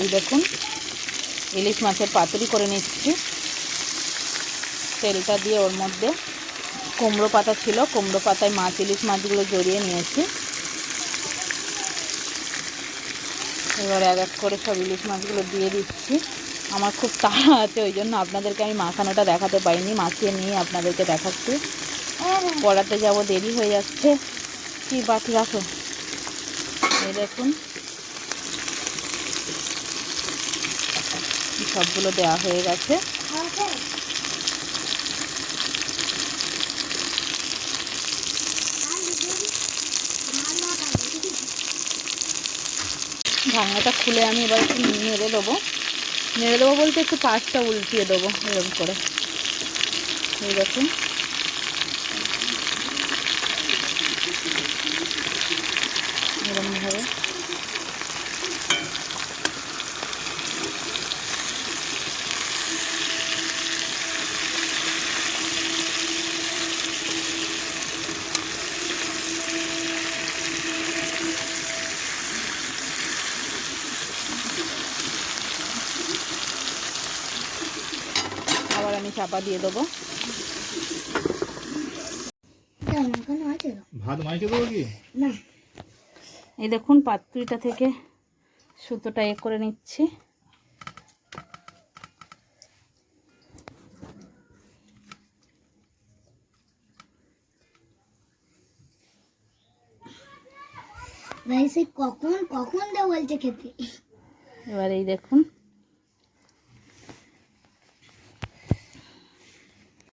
এই দেখুন, ইলিশ মাছের পাতুরি করে নিচ্ছি। তেলটা দিয়ে ওর মধ্যে কুমড়ো পাতা ছিল, কুমড়ো পাতায় মাছ, ইলিশ মাছগুলো জড়িয়ে নিয়েছি। এবার এক এক করে সব ইলিশ মাছগুলো দিয়ে দিচ্ছি। আমার খুব তাড়া আছে, ওই জন্য আপনাদেরকে আমি মাখানোটা দেখাতে পারিনি, মাখিয়ে নিয়ে আপনাদেরকে দেখাচ্ছি। পড়াতে যাব, দেরি হয়ে যাচ্ছে। কি বাকি রাখো? এই দেখুন সবগুলো দেওয়া হয়ে গেছে। ঢাকনাটা খুলে আমি এবার একটু নেড়ে দেবো। নেড়ে দেবো বলতে একটু পাঁচটা উল্টিয়ে দেবো এরকম করে। এই দেখুন। আমি চাপা দিয়ে দেবো। ভাত মাইকে দেবো কি? এই দেখুন পাতুরিটা থেকে সুতোটা এ করে নিচ্ছি। কখন কখন দেওয়া বলছে খেতে? এবার এই দেখুন